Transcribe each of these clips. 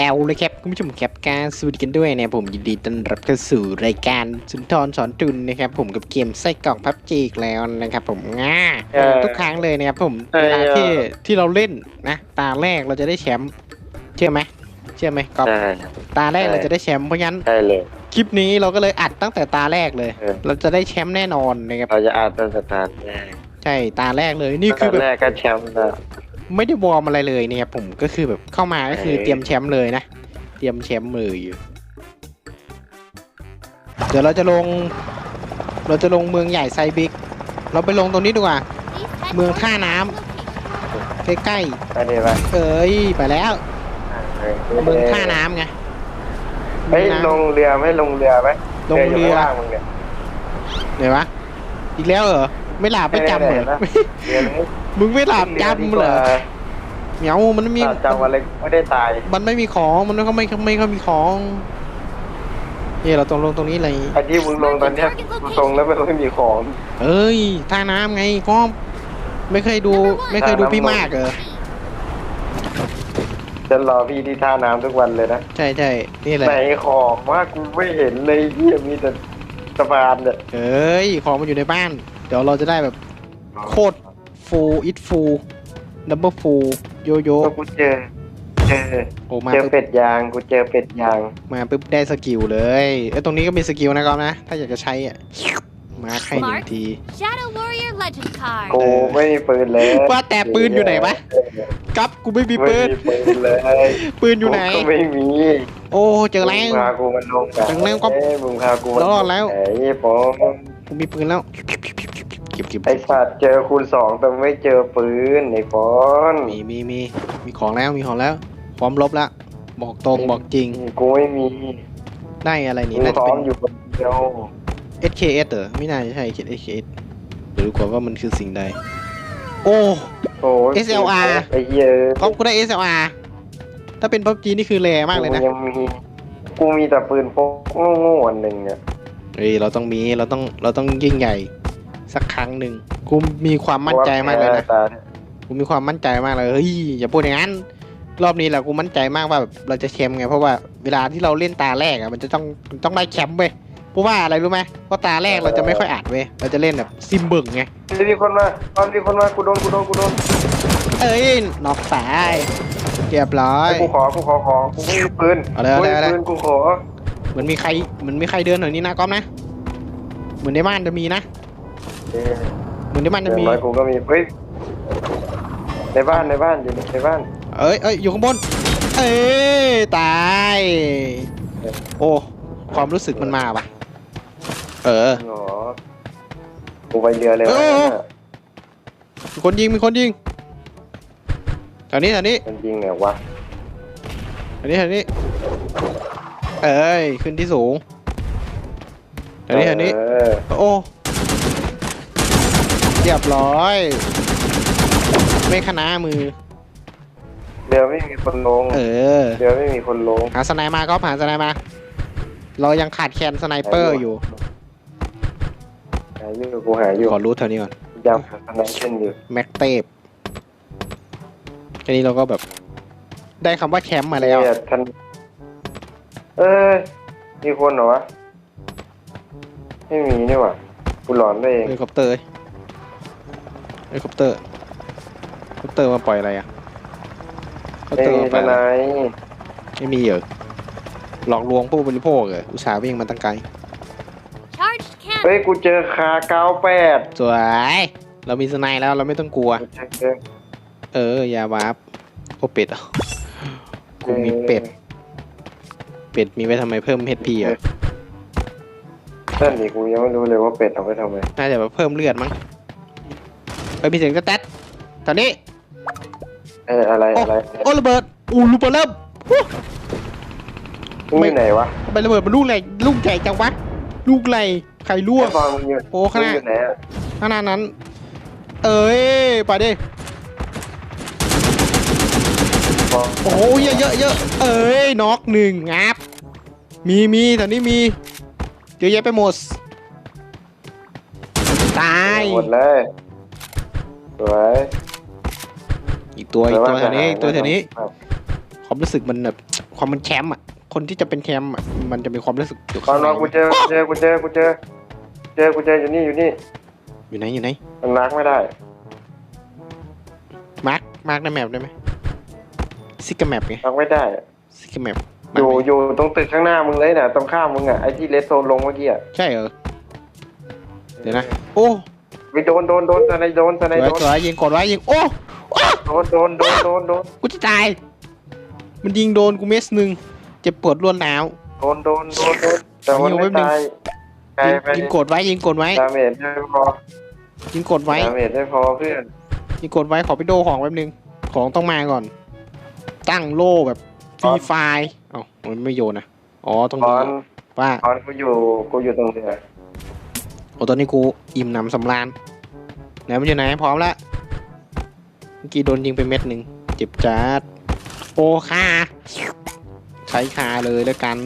แอลเลยครับคุณผู้ชมครับการสวัสดีกันด้วยนะครับผมยินดีต้อนรับเข้าสู่รายการสุนทรสอนจุนนะครับผมกับเกมไส้กรอกพับจีอีกแล้วนะครับผมง่าเออทุกครั้งเลยนะครับผมเออ เวลาที่ที่เราเล่นนะตาแรกเราจะได้แชมป์เชื่อไหมเชื่อไหมก๊อฟใช่ตาแรกใช่เราจะได้แชมป์เพราะงั้นใช่เลย คลิปนี้เราก็เลยอัดตั้งแต่ตาแรกเลย เออ เราจะได้แชมป์แน่นอนนะครับเราจะอ่านต้นสตาร์ทแรกใช่ตาแรกเลยนี่คือตแบอนบ แรกก็แชมป์นะ ไม่ได้วอร์มอะไรเลยเนี่ยผมก็คือแบบเข้ามาก็คือเอ้ยเตรียมแชมป์เลยนะ เตรียมแชมป์เลยอยู่เดี๋ยวเราจะลง เราจะลงเมืองใหญ่ไซบิก เราไปลงตรงนี้ดีกว่า เมืองท่าน้ำใกล้ไปดีไปๆเอ้ยไปแล้ว เมืองท่าน้ำไงเฮ้ยเมืองน้ำลงเรือไหม่ลงเรือไหมลงเรือยู่ข้างล่างมึงเนี่ย เดี๋ยววะอีกแล้วเหรอไม่หลับไม่จำเหรอไหนๆนะเรือนี้ มึงไม่หลับจำเหรอเหมียวมันไม่มีจำอะไรไม่ได้ตาย มันไม่มีของมันก็ไม่ไม่ค่อยมีของเนี่ยเราต้องลงตรงนี้เลยไอ้ที่มึงลงตอนเนี้ยมึงลงแล้วมันไม่มีของ เอ้ยท่าน้ำไงก็ไม่เคยดูไม่เคยดูพี่มากเออจะรอพี่ที่ท่าน้ำทุกวันเลยนะ ใช่ใช่นี่แหละไหนของว่ากูไม่เห็นเลยเหียมีแต่สะพานเนี่ยเอ้ยของมันอยู่ในบ้าน เดี๋ยวเราจะได้แบบโคตร ฟูอิทฟูดับเบิลฟูโยโย่ก็กูเจอ เจอ โอ้มาเจอปุ๊บเป็ดยาง กูเจอเป็ดยาง มาปุ๊บได้สกิลเลยเอ้ยตรงนี้ก็มีสกิลนะครับนะ ถ้าอยากจะใช้อะ มาให้หนึ่งที Shadow Warrior Legend card. กูไม่มีปืนเลยว่าแต่ปืนอยู่ไหนวะกับกูไม่มีปืนไม่มีปืนเลย ปืนอยู่ไหนกูก็ไม่มี โอ้เจอแล้วมึงพากูมันลงกันจังแล้วก็เอ้ยมึงพากูมันรอดแล้วไอ้ปอมกูมีปืนแล้วเก็บเก็บไอ้สัตว์เจอคูณสองแต่ไม่เจอปืนไอ้ปอนมีมีมีมีของแล้วมีของแล้ว พร้อมลบแล้วบอกตรงบอกจริงกูไม่มีได้อะไรนี่มึงน่าพจะร้อเป็มนอยู่คนเดียว SKS เหรอไม่น่าจะใช่ SKS เดี๋ยวดูก่อนว่ามันคือสิ่งใด โอ้โอ้ย SLR ไอ้เหี้ยก๊อฟกูได้ SLR ถ้าเป็น PUBG นี่คือแรงมากเลยนะกูยังมีกูมีแต่ปืนพกโง่ๆอันหนึ่งเนี่ยเฮ้ยเราต้องมีเราต้องเราต้องยิ่งใหญ่ สักครั้งหนึ่งกูมีความมั่นใจมากเลยนะตากูมีความมั่นใจมากเลยเฮ้ยอย่าพูดอย่างนั้นรอบนี้แหละกูมั่นใจมากว่าแบบเราจะแชมป์ไงเพราะว่าเวลาที่เราเล่นตาแรกอะมันจะต้องมันต้องได้แชมป์เว้ยเพราะว่าอะไรรู้ไหมเพราะตาแรกเราจะไม่ค่อยอัดเว้ยเราจะเล่นแบบซิมเบิงไงมีคนมาตอนมีคนมากูโดนกูโดนกูโดนเอ้ยนอกสายเรียบร้อยไอ้กูขอกูขอขอกูไม่มีปืนเอาเลยเอาเลยเอาเลยกูไม่มีปืนกูขอเหมือนมีใครเหมือนมีใครเดินแถวนี้นะก๊อฟนะ เหมือนในบ้านจะมีนะ เออเหมือนในบ้านอจะย่างมี น้อยกูก็มีเฮ้ยในบ้านในบ้านอยู่ในบ้าน เอ้ยเอ้ยอยู่ข้างบน เอ้ยตาย โอ้ ความรู้สึกมันมาปะเออ หรอกูไปเรือเลยวะเออนั่นน่ะมีคนยิงมีคนยิงแถวนี้แถวนี้มันยิงไงวะแถวนี้แถวนี้ เอ้ยขึ้นที่สูงแถวนี้แถวนี้ เออโอ้ เรียบร้อย ไม่คณะมือเรือไม่มีคนลง เออเรือไม่มีคนลง หาสไนมาก็หาสไนมา เรายังขาดแคลนสไนเปอร์อยู่ หาอยู่กูหาอยู่ขอรู้แถวนี้ก่อนยังหาคะแนนเช่นอยู่ แม็กเตปแค่นี้เราก็แบบ ได้คำว่าแชมป์มาแล้ว เนี่ยท่านเอ้ยมีคนเหรอวะ ไม่มีนี่หว่ากูหลอนไปเอง เฮลิคอปเตอร์เฮลิคอปเตอร์เฮลิคอปเตอร์มาปล่อยอะไรอะเฮลิคอปไม่เตอร์มีมาปล่อยทอะไรนายไม่มีเหรอหลอกลวงผู้บริโภคเหรออุตส่าห์วิ่งมาตั้งไกล Charged cannon. เฮ้ยกูเจอคาเก้าแปดสวย เรามีสไนแล้วเราไม่ต้องกลัว เอออย่าวาร์ปโอเป็ดเหรอะกูมีเป็ด เป็ดมีไว้ทำไมเพิ่มเฮดพีอะนั่นนี่กูยังไม่รู้เลยว่าเป็ดเอาไปทำไมน่าจะแบบเพิ่มเลือดมั้ง ไปมีเสียงกระแต๊ดตอนนี้ เอออะไรโอ้อะไรโอ้ระเบิดอู้ลูกเบอร์เริ่มอู้มึงอยู่ไหนวะทำไประเบิดมันลูกใหญ่ลูกใหญ่จังวะลูกไหลใครรั่วไอ้บอลมึงอยู่โอ้ขนาดมึงอยู่ไหนอะขนาดนั้น เอ้ยไปดิบอลโอ้โหเยอะเยอะเยอะเอ้ยน็อกหนึ่งงับมีมีแถวนี้มีเยอะแยะไปหมดตาย หมดเลย สวยอีกตัวอีกตัวแถวนี้อีกตัวแถวนี้ครับขความรู้สึกมันแบบความมันแชมป์อะ คนที่จะเป็นแชมป์อะมันจะมีความรู้สึกอยู่ตอข้านงในนอนกูเจอกูเจอกูเจอกูเจอเจอกูเจออยู่นี่อยู่นี่อยู่ไหนอยู่ไหนมันมาร์กไม่ได้มาร์คมาร์คในแมปได้ไหมซิกเกอร์แมปไงมาร์กไม่ได้ซิกเกอร์แมปอยู่อยู่ตรงตึกข้างหน้ามึงเลยน่ะตรงข้ามมึงอะไอ้ที่เลสโซนลงเมื่อกี้อะใช่เหรอเดี๋ยวนะ โอ้ ไปโดนโดนโดนสไนโดนสสไนวยโดนสวยยิงกดไว้ยิงโอ้โอ้โดนโดนโดนโดนโดนกูจะตาย มันยิงโดนกูเม็ดหนึ่งเจ็บปวดรวดร้าว โดนโดนโดนโดนแต่มันไม่ตายไกลยิงไปยิงกดไว้ยิงกดไว้ดาเมจไม่พอยิงกดไว้ดาเมจไม่พอเพื่อนยิงกดไว้ขอไปโดของแป๊บนึงของต้องมาก่อน ตั้งโล่แบบฟรีไฟล์เอ้ามันไม่โยนนะอ๋อตรงตอนี้นว่าตอนกูอยู่กูอยู่ตรงเรือโอ้ตอนนี้กูอิ่มหนำสำราญไหนมันอยู่ไหนพร้อมละเมื่อกี้โดนยิงไปเม็ดหนึ่งเจ็บจัดโอ้ค่าใช้คาเลยแล้วกัน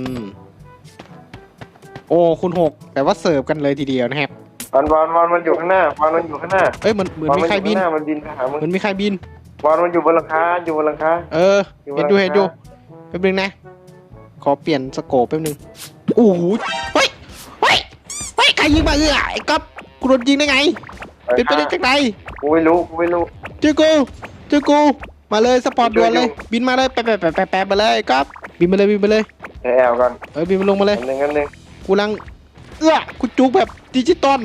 โอ้คุณหกแต่ว่าเสิร์ฟกันเลยทีเดียวนะครับบอลบอลบอลมันอยู่ข้างหน้าบอลมันอยู่ข้างหน้าเอ้ยเหมือนเหมือนบอลมีมันใครอยู่บิข้านงหน้ามันบินไปหามึงเหมือนมีใครบินบอลมันอยู่บนหลังคาอยู่บนหลังคาเอออยู่บเห็นนหลังดูเห็นดูคาแป๊บนึงนะ ขอเปลี่ยนสโคปแป๊บนึงโอ้โหเฮ้ยเฮ้ยเฮ้ยใค รยิงมาเอื้อไอ้ก๊อฟกูโดนยิงได้ไง เป็นไปได้จากไหนกูไม่รู้กูไม่รู้เจอกูเจอกู มาเลยสปอร์ตเจอด่วนเลยอยู่บินมาเลยแปะแปะแปะแปะแปะมาเลยก๊อฟบินมาเลยบินมาเลยเดี๋ยวแอลก่อนเออบินมาลงมาเลยอันหนึ่งอันหนึ่งกูลังเอื้อกูจุกแบบดิจิตอล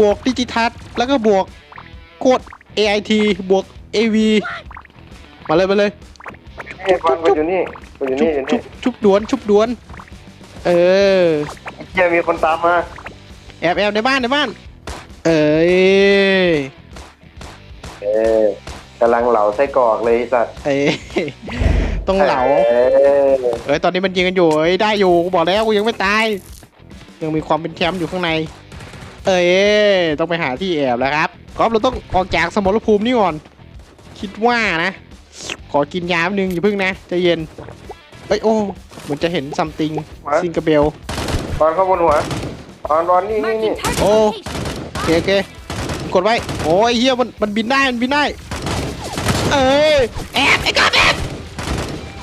บวกดิจิทัลแล้วก็บวกโคด AIT บวก AV มาเลยมาเลยนี่บอลกูอยู่นี่กูอยู่ชุนี่บอยู่ชุนี่บชุบด่วนชุบด่วน เออเฮียมีคนตามมา แอบแอบในบ้านในบ้าน เอ้ยเออกำลังเหลาไส้กรอกเลยไอ้สัตว์เอ้ยต้องเหลาเออเอ้ยตอนนี้มันยิงกันอยู่เอ้ยได้อยู่กูบอกแล้วกูยังไม่ตาย ยังมีความเป็นแชมป์อยู่ข้างใน เอ้ยต้องไปหาที่แอบแล้วครับก๊อฟเราต้องออกจากสมรภูมินี่ก่อน คิดว่านะ ขอกินยาแป๊บนึงอย่าพึ่งนะใจเย็นเอ้ยโอ้เหมือนจะเห็นซัมติงซิงกเบลบอลเข้าบนหัว บอลบอลนี่นี่นี่ Marking target Oh. location. โอเคโอเคกดไว้ โอ้ยเฮียมันมันบินได้ มันบินได้ เอ้ยแอบไอ้ก๊อฟแอบ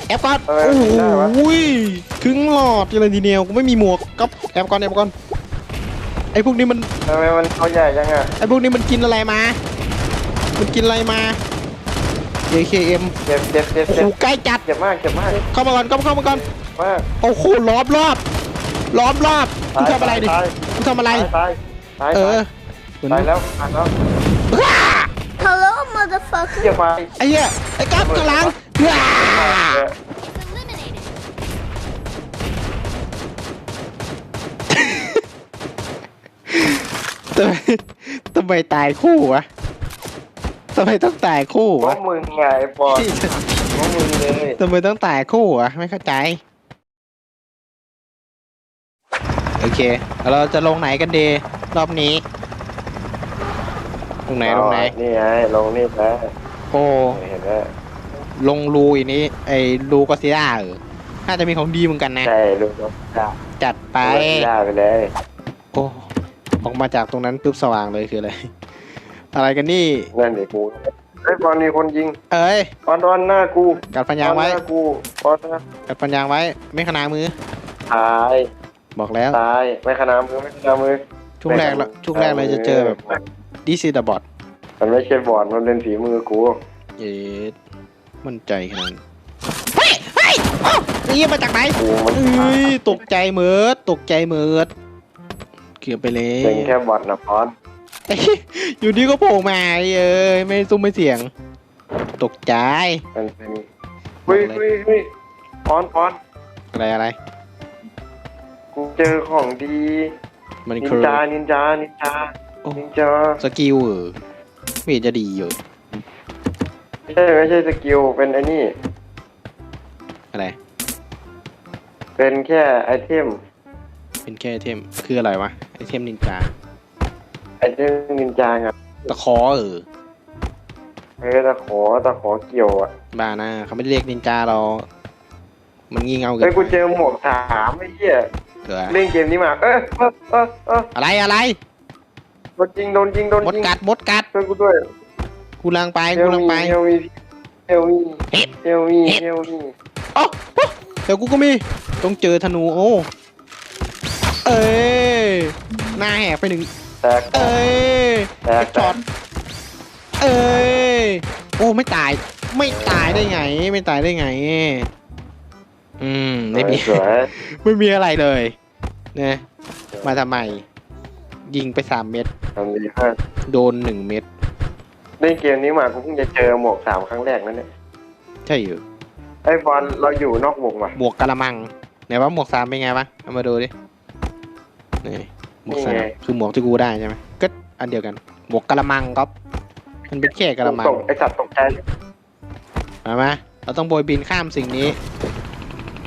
แอบก่อนเออโอ้บินได้วะ โหครึ่งหลอดเลยทีเดียวกูไม่มีหมวกก๊อฟแอบก่อนแอบก่อนไอ้พวกนี้มันทำไมมันเขาใหญ่จังอะไอ้พวกนี้มันกินอะไรมา มันกินอะไรมา AKM เจ็บเจ็บเจ็บโอ้โหเจ็บใกล้จัดเจ็บมากเจ็บมากเข้ามาก่อนเข้ามาเข้ามาก่อนมากโอ้โหล้อมรอบ ล้อมรอบกูทำอะไรดิตายกูทำอะไร ตายตายเอตายอเหมือนตายแล้วตายแล้ว Hello, motherfucker. เหี้ยไฟไอ้เหี้ยไอ้ก๊อฟกำลังว้าเออ Eliminated. ทำไมทำไมตายคู่วะทำไมต้องตายคู่เพวะราะมึงไงไอ้บอลเพราะมึงเลย ทำไมต้องตายคู่วะไม่เข้าใจ โอเคแล้วเราจะลงไหนกันดีรอบนี้ ลงไหนลงไหน นี่ไงลงนี่นะโอ้เห็นไหมลงรูอีนี้ ไอ้รูก็ซิล่าเออน่าจะมีของดีเหมือนกันนะ ใช่ลูกนกดาจัดไปได้ไปเลยโอ้ออกมาจากตรงนั้นปุ๊บสว่างเลยคืออะไร อะไรกันนี่นั่นเด็กกูไอ้ยบอลมีคนยิง เอ้ยบอลบอลหน้ากู กัดฟันยางไว้บอลหน้ากูบอลหน้ากัดฟันยางไว้ ไม่ขนามือตาย บอกแล้ว ตายไม่ขนามือไม่ขนามือช่วงแรกละช่วงแรกเลยจะเจอแบบดิซิดบอทมันไม่ใช่บอลมันเป็นฝีมือกูเย็ดมั่นใจขนาดนั้นเฮ้ยเฮ้ยเอ้านี่มาจากไหนกูมันเอ้ยตกใจเหมิดตกใจเหมิดเกือบไปเลยเป็นแค่บอลนะพอนเอ้ยอยู่ดีก็โผล่มาเอ้ยไม่ซุ้มไม่เสียง ตกใจมันเป็นเฮ้ยเฮ้ยเฮ้ยพอนพอนอะไรอะไร กูเจอของดีมันนินคือจานินจานินจาโอ้นินจาสกิลเออไม่เห็นจะดีอยู่ไม่ใช่ไม่ใช่สกิลเป็นไอ้นี่ อะไร เป็นแค่ไอเทมเป็นแค่ไอเทมคืออะไรวะไอเทมนินจาไอเทมนินจาไงตะขอเออเออตะขอตะขอเกี่ยวอะบ้านะเขาไม่ได้เรียกนินจาเรา มันงี่เง่าเกิเฮ้ยนกูเจอหมวกสามไอ้เหี้ย เหรอเล่นเกมนี้มา เออเออเออเอออะไรอะไรโดนยิงโดนยิงโดนมดยิงกัดมดกัดช่วยกูด้วยกูลังไปเฮกูลลังมีไปเฮลมีเฮลมีเฮ็ดเฮลมีเฮ็ดเฮลมีเอ้าเอ้าเดี๋ยวกูก็มี ต้องเจอธนูโอ้เอ้ยหน้าแหกไปหนึ่งแตกเอ้ยแตกช็อตเอ้ยโอ้ไม่ตายไม่ตายได้ไง ไม่ตายได้ไง อืมไม่มี สวย ไม่มีอะไรเลยนะมาทำไม ยิงไปสามเม็ดทำดีมากโดนหนึ่งเม็ดเล่นเกมนี้มากูเพิ่งจะเจอหมวกสามครั้งแรกนั่นเนี่ยใช่อยู่ไอ้บอลเราอยู่นอกวงว่ะหมวกกะละมังไหนว่าหมวกสามเป็นไงวะเอามาดูดินี่หมวกสามคือหมวกที่กูได้ใช่ไหมก็อันเดียวกัน หมวกกะละมังก๊อฟมันเป็นแค่กะละมังตกไอสัตว์ตกใจมาไหมเราต้องโบยบินข้ามสิ่งนี้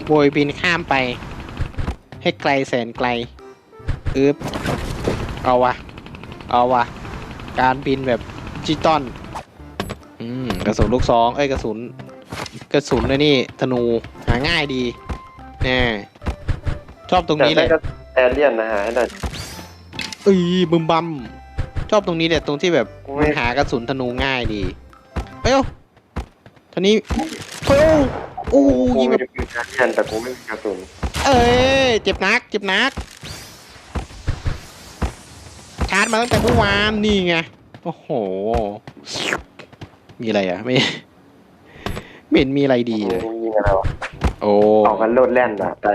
โบยบินข้ามไป ให้ไกลแสนไกลอึบเอาวะเอาวะการบินแบบดิจิตอลอืมกระสุนลูกซองเอ้ยกระสุน กระสุนไอ้นี่ธนูหาง่ายดีแน่ชอบตรงแต่นี้แหได้ละก็แอเลียนนะฮะให้ได้เอ้ยบึมบัมชอบตรงนี้แหละตรงที่แบบโอ้ยมันหากระสุนธนูง่ายดีเอ้ยทีนี้เอ้ย โอ้กูยิงมีแบบแอเลียนแต่กูไม่มีกระสุนเอ้ยเจ็บนัก เจ็บนัก ชาร์จมาตั้งแต่เมื่อวานนี่ไง โอ้โห มีอะไรอะ ไม่ ไม่เห็นมีอะไรดีเลย กูยิงอะไรวะโอ้ออกมันโลดแล่นว่ะแต่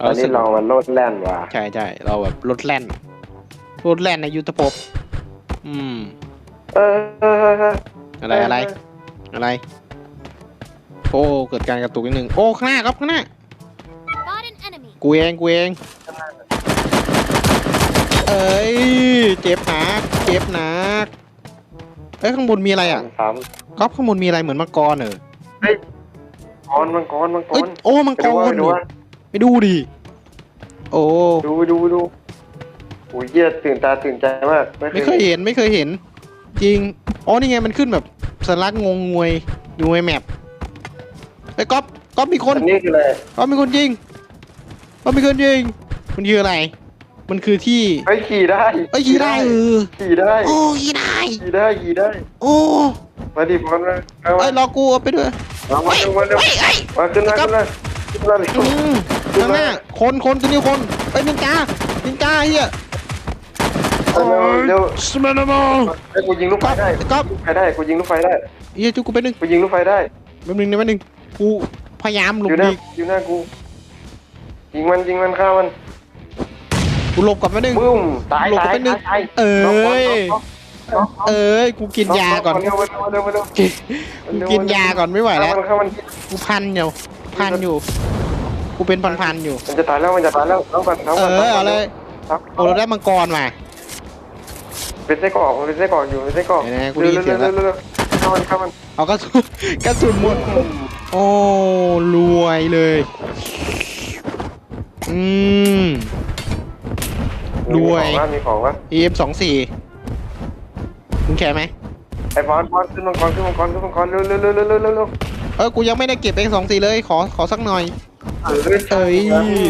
ตเอาอนสึนี้กเรามันโลดแล่นว่ะใช่ใช่เราแบบรถแล่นรถแล่นในยุทธภพอืม เออเออเออเอออะไรอะไร อะไร โอ้เกิดการกระตุกนิดนึงโอ้ข้างหน้าครับข้างหน้า Spot an enemy. กูเองกูเองเอ้ยเจ็บหนักเจ็บหนักเอ้ยข้างบนมีอะไรอะสามก๊อฟข้างบนมีอะไรเหมือนมังกรเหรอกรมังกรมังกเอ้ยรโอ้มังไปกดูว่ารไปดูนี่ว่าไปดูดิโอ้ดูดูดูโอ้ยเหี้ยตื่นตาตื่นใจมากไม่เคยเห็นไม่เคยเห็น จริงอ๋อนี่ไงมันขึ้นแบบสัญลักษณ์งงงวยอยู่ในแมป ไอ้ยก๊อฟก๊อฟมีคนอันนี้คืออะไรก๊อฟมีคนยิงก๊อฟมีคนยิง มันคืออะไร มันคือที่เฮ้ยขี่ได้เอ้ยขี่ได้เออขี่ได้โอ้ขี่ได้ ขี่ได้ขี่ได้ โอ้มาดิบอลมาเอามาเอ้ยรอกูเอาไปด้วยเอามาเฮ้ยเร็วมาเร็วเฮ้ยเฮ้ย มาขึ้นมาขึ้นมาขึ้นมาเร็ว อืมข้างหน้าคนคนตัวนี้คนเอ้ยนินจานินจาเฮียเร็วเร็ว สมาร์ทบอลไอ้กูยิงลูกไฟได้ก๊อฟลูกไฟได้กูยิงลูกไฟได้เฮียจุกกูไปหนึ่งกูยิงลูกไฟได้ แป๊บนึงนะแป๊บนึง กูพยายามหลอบยู่หหน้าลีกอยู่หน้ากูยิงมันยิงมันฆ่ามันกูหลบก่อนแป๊บนึง บึ้มตายหลบตายไปหนึ่งตายเอ้ยน็อกน็อกน็อกเอ้ยกูกินยาก่อน เร็วเร็วเร็วเร็วกูกินยาก่อนไม่ไหวแล้ว ฆ่ามันฆ่ามันกูพันอยู่พันอยู่ กูเป็นพันพันๆอยู่ มันจะตายแล้วมันจะตายแล้วเอาก่อนเอาเอก่อนอเอาเลยครับโอ้เราได้มังกรมา เป็นไส้กรอกมันเป็นไส้กรอกอยู่เป็นไส้กรอกไหนๆกูได้ยินเสียงแล้ว ร็ร็ร็ เข้ามันเข้ามันเอากระสุนกระสุนหมด โอ้รวยเลย อืม รวย มีของวะมีของวะ EM สองสี่มึงแชร์ไหมไอ้บอลบอลขึ้นมังกรขึ้นมังกรขึ้นมังกรเร็วเร็วเร็วเร็วเร็วเร็วเร็วเออ กูยังไม่ได้เก็บเองสองสี่เลย ขอขอสักหน่อย เอ้ยเอ้ย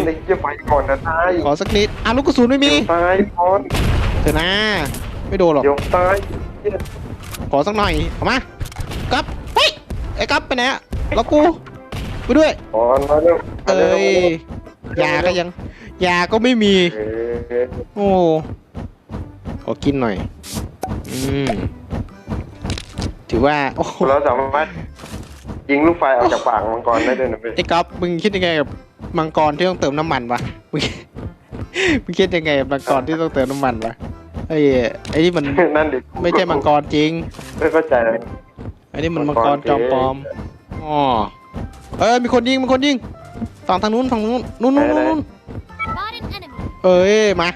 เด็กเกี่ยวไปก่อนนะตายขอสักนิดอะลูกกระสุนไม่มีตายบอลเถอะนะไม่โดนหรอกเดี๋ยวตายเหี้ย ขอสักหน่อยเอามากับเฮ้ยไอ้กับไปไหนอะแล้วกูไปด้วยบอลมาเร็วมาเอ้ร็วยยาก็ยัง ยาก็ไม่มี เอ้ยโอ้ขอกินหน่อย อืม ถือว่า โอ้โหเราสามารถยิงลูกไฟออกจากปากมังกรได้ด้วยนะเว้ยไอ้ก๊อฟมึงคิดยังไงกับมังกรที่ต้องเติมน้ำมันวะมึงมึงคิดยังไงกับมังกรที่ต้องเติมน้ำมันวะ ไอ้ไอ้นี่มันนั่นดิไม่ใช่มังกรจริง ไม่เข้าใจเลยไอ้นี่มันมัมังงกกรรจอมปลอมอ๋อเอ้ยมีคนยิงมีคนยิงฝั่งทางนู้นฝั่งนู้นนู้นนู้นนู้นนู้น Spot an enemy. เอ้ยมา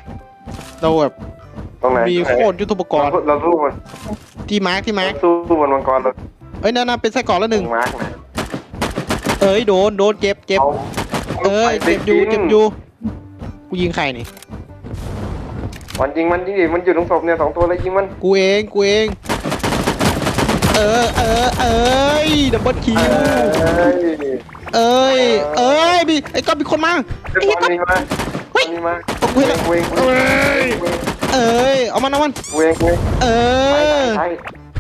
เราแบบตรงไหนมีโคตรยุทธปกรณ์เราเราสู้มันที่มาร์คที่มาร์คสู้สู้มันมังกรเราเอ้ยนั่นน่ะเป็นไส้กรอกแล้วหนึ่งมาร์กนะเอ้ยโดนโดนเจ็บเจ็บอาเอ้ยไปเจ็บอยู่กินเจ็บอยู่กูยิงใครนี่ มันยิงมันยิงดิมันอยู่ตรงศพเนี่ยสองตัวเลยยิงมันกูเองกูเอง เออเออเอ้ยดับเบิลคิวเอ้ยเอ้ยเอ้ยมีไอ้ก๊อฟมีคนมาไอ้ไอ้บอเหี้ลยก๊อฟ มีมาเฮ้ย มีมาเอากูเวเห็นงแล้วเวงเวงเอ้ยเอ้ยเอามันเอามันเวงเวงเออใช่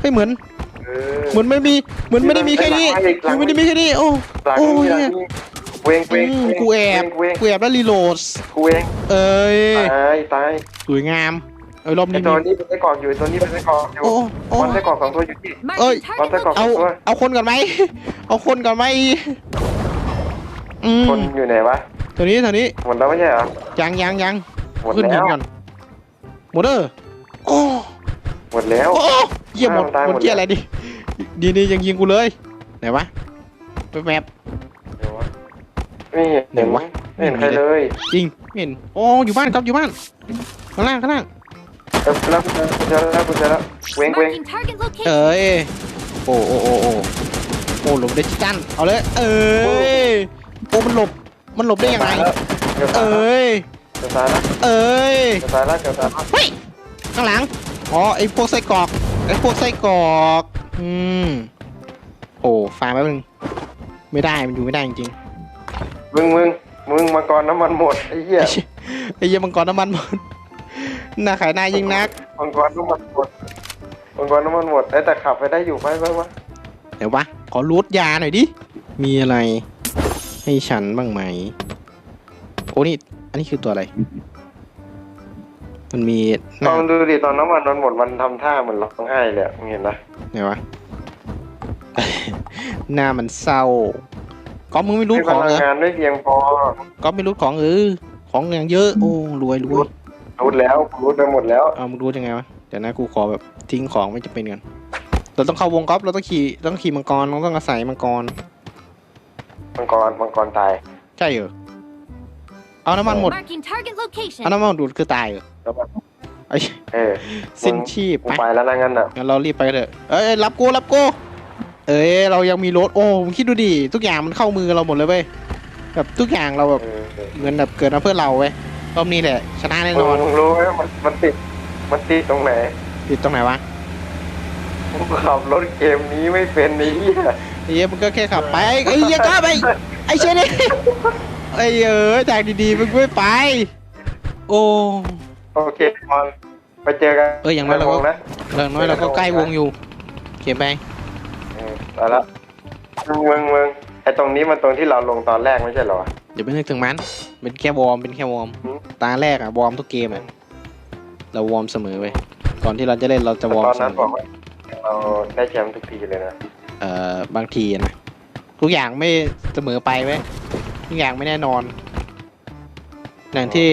ไม่เหมือนเออเหมือนไม่มีเหมือนไม่ได้มีแค่นี้หลังมันไม่ได้มีแค่นี้โอ้หลังโอ้นี่หลังย นี่เวงเวงอืมเวงกูแอบเวงกูแอบแล้วรีโหลด กูเวงเอ้ยตายตายสวยงามเอ้ยรอบไอนี้ตัวมีนี้เป็นไส้กรอกอยู่ไอ้ตัวนี้เป็นไส้กรอกอยู่โอ้โอ้มันไส้กรอกสองตัวอยู่ที่ Marking Ơi, con thấy target còn- เอา location. เอาคนก่อนไหม เอาคนก่อนไหมอืมคนอยู่ไหนวะตัวนี้ตัวนี้หมดแล้วไม่ใช่เหรอยังยังยังหมดขึ้นยิแล้งวก่อนหมดเด้อโอ้หมดแล้ว โอ้เยี่ยหมดตายหหมมดด เยี่ยแล้วอะไรดิดีนี่ยังยิงกูเลยไหนวะไปแมปเดี๋ยววะ ไม่เห็นไหนวะ ไม่เห็นใครเลยจริงไม่เห็นโอ้อยู่บ้านครับอยู่บ้านข้างล่างข้างล่างแล้วแล้วกูเจอแล้วกูเจอแล้วเวงเวง Marking target เอ location. ้ยโอ้โอ้โอ้โอ้โอ้หลบดิจิตัลเอาเลยเอ้ยโอ้มันหลบมันหลบได้ยังไงเกือบตายเอ้ยเกือบตายแล้วเอ้ยเกือบตายแล้วเกือบตายแล้วเฮ้ยข้างหลังอ๋อไอพวกไส้กรอกไอพวกไส้กรอกอืมโอ้ฟาร์มแป๊บนึงไม่ได้มันอยู่ไม่ได้จริง มึงมึงมึงมาก่อนน้ำมันหมดไอ้เหี้ๆยไอ้เหี้ยไอ้เหี้ยมังกรน้ำมันหมดหน้าขายหน้ายิงนักมังกรน้ำมันหมดมังกรน้ำมันหมดไอ้แต่ขับไปได้อยู่ไปไปวะเดี๋ยววะขอรูดยาหน่อยดิมีอะไร ให้ฉันบ้างไหมโอ้นี่อันนี้คือตัวอะไร มันมีหลน้าองดูดิตอนน้ำมันมันหมดมันทำท่าเหมือนร้องไห้เลยอะมึงเห็นปะไหนวะหน้ามันเศร้า ก็มึงไม่รู้ให้ของพลัเหรงองานไม่เพียงพอก็ไม่รู้ของเออของอย่างเยอะโอ้รวยรวยรู้แล้วรู้ไปหมดแล้วเอามึงรู้ยังไงวะเดี๋ยวนะกูขอแบบทิ้งของไม่จะเป็นกันเราต้องเข้าวงกอล์ฟเราต้องขี่ต้องขี่มังกรเราต้องอาศัยมังกรมังกรมังกรตายใช่เหรอเอาน้ำมันหมด Marking target เอา location. น้ำมันดูดคือตายเหรอแล้วมันไอ้เออสิ้นชีพกูไปไปแล้วนะงั้นอะงั้นเรารีบไปเถอะเอ้ยรับกูรับกู เอ้ยเรายังมีรถโอ้มึงคิดดูดิทุกอย่างมันเข้ามือเราหมดเลยเว้ยแบบทุกอย่างเราแบบเออเออเหมือนแบบเกิดมาเพื่อเราเว้ยรอบนี้แหละชนะแน่นอนมึงรู้ไหมมันมันติดมันติดตรงไหนติดตรงไหนวะกูขับรถเกมนี้ไม่เป็นนี่เหี้ยไอ้เหี้ยมึงก็แค่ขับไปไอ้เหี้ยก็ไปไอ้เชยนี่ไอ้เอ้ยทางดีๆมึงไม่ไป โอ้โอเคมอนไปเจอกันเอ้ยอย่างน้อยเราก็ในวนะอย่างน้อยเราก็ใกล้วงอยู่เขียนไป เออไปละมึงมึงมึงไอตรงนี้มันตรงที่เราลงตอนแรกไม่ใช่เหรอวะเดี๋ยวไปนึกถึงมัน เป็นแค่วอร์ม เป็นแค่วอร์มอืมตาแรกอะวอร์มทุกเกมอะเราวอร์มเสมอเว้ยก่อนที่เราจะเล่นเราจะวอร์มตอนเสนั้นมบอกอว่าเราได้แชมป์ทุกทีเลยนะเอ่อบางทีนะ ทุกอย่างไม่เสมอไปเว้ยทุกอย่างไม่แน่นอน อย่างที่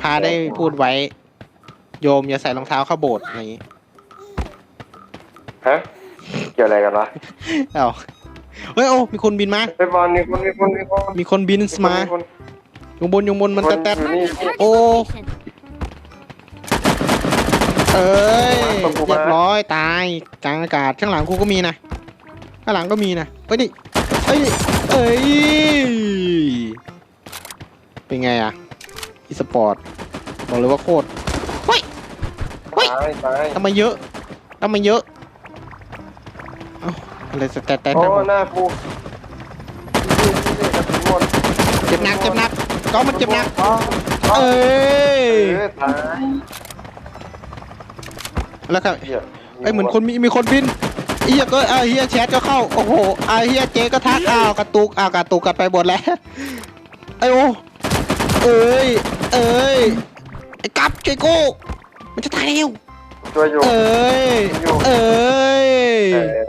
พาได้พูดไว้ โยมอย่าใส่รองเท้าเข้าโบสถ์อะไรอย่างงี้ ฮะ เกี่ยวอะไรกันวะเอ้าเฮ้ยโอ้มีคนบินมา ไปบอลมีคนมีคนมีคนมีคนบินมาคนอยู่บนอยู่บนมันจะแตด Marking target Oh. location. เอ้ยเรียบร้อยตายกลางอากาศข้างหลังกูก็มีนะข้างหลังก็มีนะเอ้ยนี่เอ้ยนี่เอ้ยเป็นไงอะอีสปอร์ตบอกเลยว่าโคตรเฮ้ยตายตายทำไมเยอะทำไมเยอะเอ้าอะไรสแตตแตตโอ้นะผมหน้ากูนี่นี่นี่กระสุนหมดเจ็บหนักเจ็บหนักก็มันเจ็บหนักอ๋อเอ้ยเออตายแล้วครับเหี้ยไอ้ยเหมือนคนมีมีคนบินไอ้เฮียก็ไอ้เฮียแชทก็เข้าโอ้โหไอ้เฮียเจก็ทักอ้าวกระตุกอ้าวกระตุกกันไปหมดแล้วไอ้โอเอ้ยเอ้ยไอ้กับช่วยกูมันจะตายแล้วช่วยอยู่เอ้ยเอ้ยเออเอ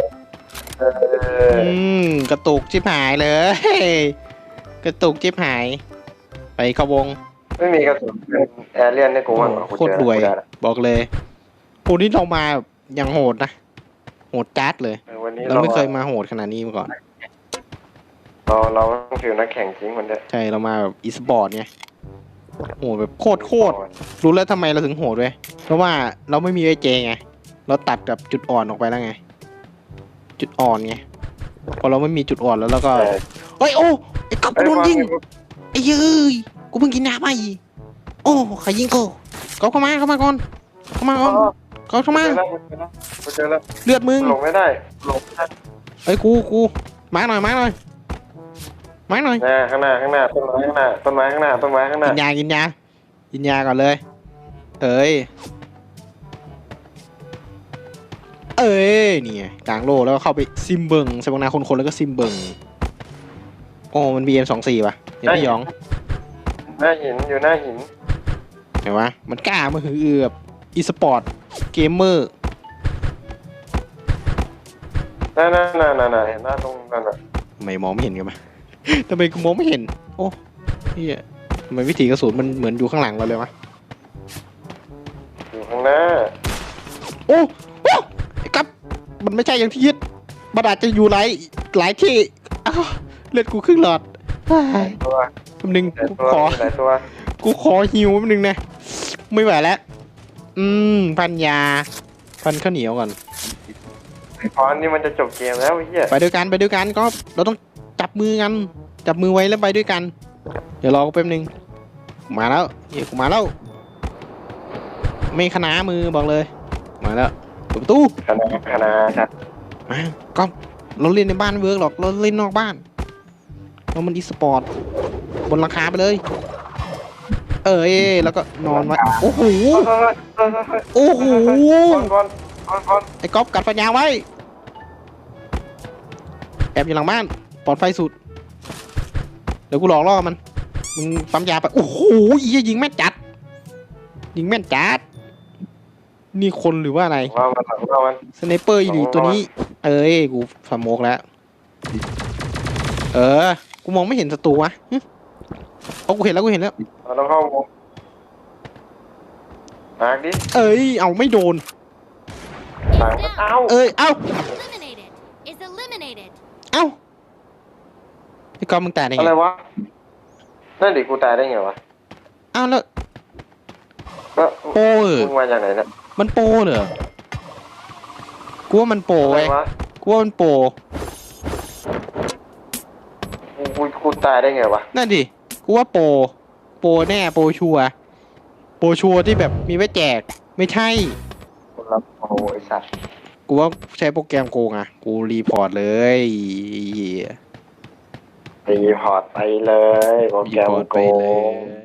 ออืมกระตุกชิบหายเลย กระตุกชิบหาย ไปเข้าวง ไม่มีกระสุนเป็นแอร์เรียนให้กูโอ้มั้งเหรอกูโคตรเจอรวยกูได้ละบอกเลยพวกนี้เรามาแบบอย่างโหดนะ โหดจัดเลยเออวันนี้เราเราไม่เคยมาโหดขนาดนี้มาก่อน เราเราต้องฟิลนักแข่งจริงมันเด้อใช่ เรามาแบบอีสปอร์ตไงโหดแบบโคตรโคตรรู้แล้วทำไมเราถึงโหดเว้ยเพราะว่าเราไม่มีไอเจไง เราตัดแบบจุดอ่อนออกไปแล้วไง จุดอ่อนไง พอเราไม่มีจุดอ่อนแล้วเราก็แต่เฮ้ยโอ้ไอ้กับกูโดนยิงไอ้เย้ยกูเพิ่งกินน้ำไปโอ้ใครยิงกูก็เข้ามาเข้ามาก่อนเข้ามาก่อนก็เข้าเจมาอแล้วกูเจอแล้วเลือดมึงหลงไม่ได้หลงไม่ได้เอ้ยกูกูมาหน่อยมาหน่อยมาหน่อยหน้าข้างหน้าข้างหน้าต้นไม้ข้างหน้าต้นไม้ข้างหน้าต้นไม้ข้างหน้ากินยากินยากินยาก่อนเลยเอ้ย ออ้ยนี่ไงกลางโลแล้วก็เข้าไปซิมเบิงใส่บางนาคนคนๆแล้วก็ซิมเบิงโอ้มัน BM สองสี่ป่ะเห็นพี่หยองหน้าหินอยู่หน้าหินเห็นปะมันกล้ามาหือเอือบอีสปอร์ตเกมเมอร์น่าน่าน่าน่าน่าเห็นหน้าตรงนั้นอะทำไมมองไม่เห็นกันมาทำไมกูมองไม่เห็น โอ้เฮียทำไมวิถีกระสุนมันเหมือนอยู่ข้างหลังเราเลยวะอยู่ข้างหน้า โอ้โอ้ไอ้กับมัน ไม่ใช่อย่างที่คิดมันอาจจะอยู่หลายหลายที่อ้าวเลือดกูครึ่งหลอดเฮ้ยตัวแป๊บนึงหลายกูตัวขอ หลายตัวกูขอหิวแป๊บนึงนะ ไม่ไหวแล้ว อืม พันยา พันข้าวเหนียวก่อน พอนนี่มันจะจบเกมแล้วไอ้เหี้ยไปด้วยกันไปด้วยกันก็เราต้องจับมือกัน จับมือไว้แล้วไปด้วยกัน เดี๋ยวรอกูแป๊บนึง มาแล้วเฮียกูมาแล้ว ไม่ขนามือบอกเลย มาแล้วเปิดประตูคณะคณะชัดมาก็เราเล่นในบ้านไม่เวิร์กหรอกเราเล่นนอกบ้านเรามันอีสปอร์ตบนหลังคาไปเลย เอ้ยแล้วก็นอนไว้โอ้โหเฮ้ยเฮ้ยเฮ้ยโอ้โหก่อนก่อนก่อนก่อนไอ้ก๊อฟกัดฟันยางไว้แอบอยู่หลังบ้านปลอดไฟสุด เดี๋ยวกูหลอกล่อมัน มึงปั๊มยาไป โอ้โหอียิงแม่นจัด ยิงแม่นจัด นี่คนหรือว่าอะไรว่ามันว่ามันสไนเปอร์อีหลีตัวนี้ เอ้ยกูสโมกแล้ว เออ กูมองไม่เห็นศัตรูวะหึเอากูเห็นแล้วกูเห็นแล้วเราต้องเข้าวงมาร์กดิ เอ้ย เอาไม่โดนต่างเอ้าเอ้ย เอ้า Eliminated. Is eliminated. เอ้าไอ้กอฟมึงตายได้อะไงไรวะ นั่นดิกูตายได้ไงวะเอ้าแล้วก็โปรเหรอมึงมาจากไหนเนี่ย มันโปรเหรอกูว่ามันโปรอะไรเว้ยวะกูว่ามันโปรกูกูกูตายได้ไงวะนั่นดิกูว่าโปรโปรแน่โปรชัวร์โปรชัวร์ที่แบบมีไว้แจก ไม่ใช่ คนรับโอ้ยสัตว์กูว่าใช้โปรแกรมโกงอะกูรีพอร์ตเลยเหี้ยรีพอร์ตไปเลยโปรรีแกรมพอร์ตโกไปเลงย